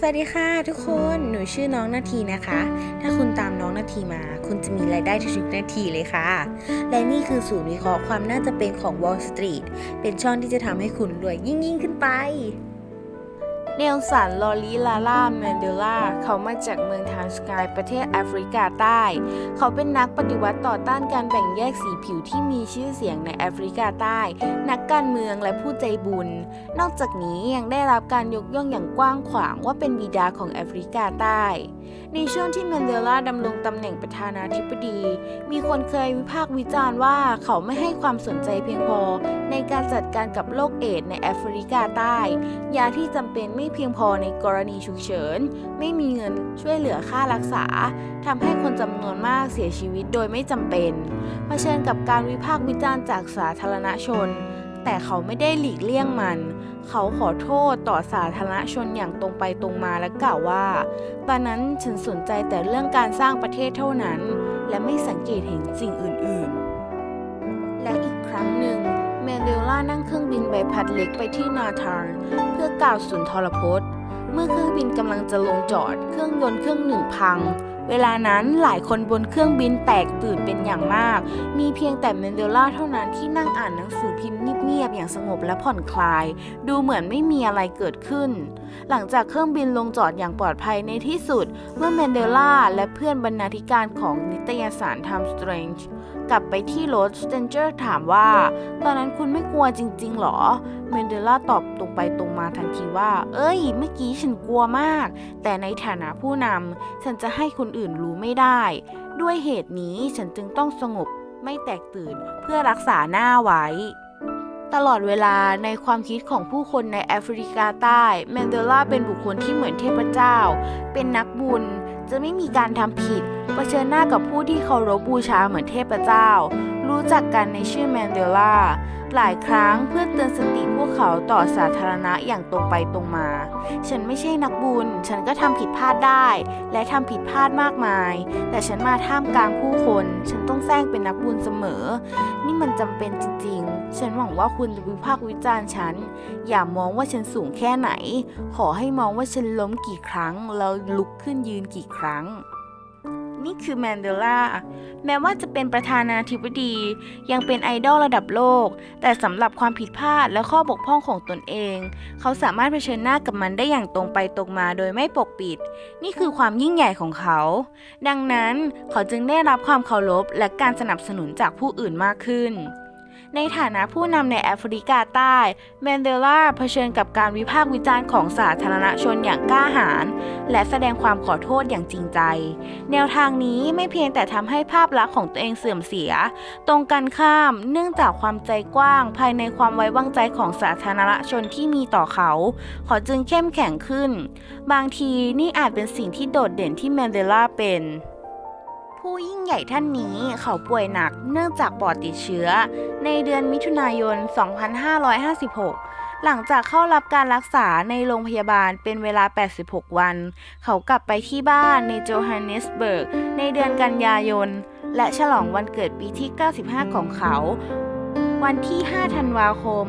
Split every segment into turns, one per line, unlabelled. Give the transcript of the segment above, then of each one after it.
สวัสดีค่ะทุกคน หนูชื่อน้องนาทีนะคะ ถ้าคุณตามน้องนาทีมา คุณจะมีรายได้ทุกนาทีเลยค่ะ และนี่คือศูนย์วิเคราะห์ความน่าจะเป็นของ Wall Street เป็นช่องที่จะทำให้คุณรวยยิ่งยิ่งขึ้นไป เนลสัน ลอรีลาล่าแมนเดลา เขามาจากเมืองทานสกายประเทศแอฟริกาใต้ เขาเป็นนักปฏิวัติต่อต้านการแบ่งแยกสีผิวที่มีชื่อเสียงในแอฟริกาใต้ นักการเมืองและผู้ใจบุญ นอกจากนี้ยังได้รับการยกย่องอย่างกว้างขวางว่าเป็นบิดาของแอฟริกาใต้ ในช่วงที่แมนเดลาดำรงตำแหน่งประธานาธิบดี มีคนเคยวิพากษ์วิจารณ์ว่าเขาไม่ให้ความสนใจเพียงพอ ในการจัดการกับโรคเอดส์ในแอฟริกาใต้ ยาที่จำเป็นไม่เพียงพอในกรณีฉุกเฉิน ไม่มีเงินช่วยเหลือค่ารักษาทำให้คนจำนวนมากเสียชีวิตโดยไม่จำเป็นเผชิญกับการวิพากษ์วิจารณ์จากสาธารณชน แต่เขาไม่ได้หลีกเลี่ยงมัน เขาขอโทษต่อสาธารณชนอย่างตรงไปตรงมาและกล่าวว่า ตอนนั้นฉันสนใจแต่เรื่องการสร้างประเทศเท่านั้น และไม่สังเกตเห็นสิ่งอื่น ๆ ล่านั่งเครื่องบินใบพัดเล็กไปที่นาทาร์เพื่อกล่าวสุนทรพจน์ เมื่อเครื่องบินกำลังจะลงจอด เครื่องยนต์เครื่องหนึ่งพัง เวลานั้นหลายคนบนเครื่องบินแตกตื่นเป็นอย่างมาก มีเพียงแต่เมนเดล่าเท่านั้นที่นั่งอ่านหนังสือพิมพ์เงียบๆอย่างสงบและผ่อนคลาย ดูเหมือนไม่มีอะไรเกิดขึ้น หลังจากเครื่องบินลงจอดอย่างปลอดภัยในที่สุด เมื่อแมนเดล่าและเพื่อนบรรณาธิการของนิตยสาร Time Strange กลับไปที่รถสเตนเจอร์ถามว่า ตอนนั้นคุณไม่กลัวจริง ๆ หรอ เมนเดลล่าตอบตรงไปตรงมาทันทีว่า เอ้ย เมื่อกี้ฉันกลัวมาก แต่ในฐานะผู้นำฉันจะให้คนอื่นรู้ไม่ได้ ด้วยเหตุนี้ฉันจึงต้องสงบไม่แตกตื่นเพื่อรักษาหน้าไว้ ตลอดเวลาในความคิดของผู้คนในแอฟริกาใต้แมนเดลาเป็นบุคคลที่เหมือนเทพเจ้า เป็นนักบุญจะไม่มีการทำผิดเผชิญหน้ากับผู้ที่เคารพบูชาเหมือนเทพเจ้า รู้จักกันในชื่อแมนเดล่าหลายครั้งเพื่อเตือนสติพวกเขาต่อสาธารณะอย่างตรงไปตรงมา ฉันไม่ใช่นักบุญ ฉันก็ทำผิดพลาดได้ และทำผิดพลาดมากมาย แต่ฉันมาท่ามกลางผู้คน ฉันต้องแซงเป็นนักบุญเสมอ นี่มันจำเป็นจริงๆ ฉันหวังว่าคุณจะวิพากษ์วิจารณ์ฉัน อย่ามองว่าฉันสูงแค่ไหน ขอให้มองว่าฉันล้มกี่ครั้งแล้วลุกขึ้นยืนกี่ครั้ง นี่คือแมนเดลาแม้ว่าจะเป็นประธานาธิบดี ยังเป็นไอดอลระดับโลก แต่สำหรับความผิดพลาดและข้อบกพร่องของตนเอง เขาสามารถเผชิญหน้ากับมันได้อย่างตรงไปตรงมาโดยไม่ปกปิด นี่คือความยิ่งใหญ่ของเขา ดังนั้นเขาจึงได้รับความเคารพและการสนับสนุนจากผู้อื่นมากขึ้น ในฐานะผู้นำในแอฟริกาใต้แมนเดลาเผชิญกับการวิพากษ์วิจารณ์ของสาธารณชนอย่างกล้าหาญและแสดงความขอโทษอย่างจริงใจ แนวทางนี้ไม่เพียงแต่ทำให้ภาพลักษณ์ของตัวเองเสื่อมเสีย ตรงกันข้ามเนื่องจากความใจกว้าง ภายในความไว้วางใจของสาธารณชนที่มีต่อเขาขาจึงเข้มแข็งขึ้น บางทีนี่อาจเป็นสิ่งที่โดดเด่นที่แมนเดลาเป็น ผู้ยิ่งใหญ่ท่านนี้เขาป่วยหนักเนื่องจากปอดติดเชื้อ ในเดือนมิถุนายน 2556 หลังจากเข้ารับการรักษาในโรงพยาบาลเป็นเวลา 86 วัน เขากลับไปที่บ้านในโจฮันเนสเบิร์ก ในเดือนกันยายน และฉลองวันเกิดปีที่ 95 ของเขา วันที่ 5 ธันวาคม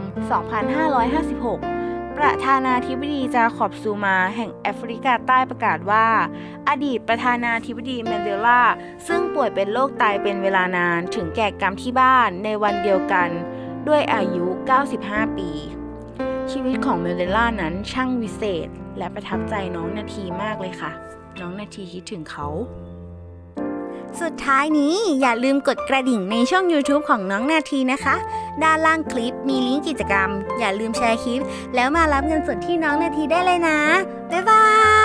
2556 ประธานาธิบดีจาขอบซูมาแห่งแอฟริกาใต้ประกาศว่า อดีตประธานาธิบดีแมนเดลาซึ่งป่วยเป็นโรคไตเป็นเวลานานถึงแก่กรรมที่บ้านในวันเดียวกัน ด้วยอายุ 95 ปี ชีวิตของเมนเดลานั้นช่างวิเศษ และประทับใจน้องนาทีมากเลยค่ะ น้องนาทีคิดถึงเขา สุดท้ายนี้อย่าลืมกดกระดิ่งในช่อง YouTube ของน้องนาทีนะคะ ด้านล่างคลิปมีลิงก์กิจกรรม อย่าลืมแชร์คลิป แล้วมารับเงินสดที่น้องนาทีได้เลยนะ บ๊ายบาย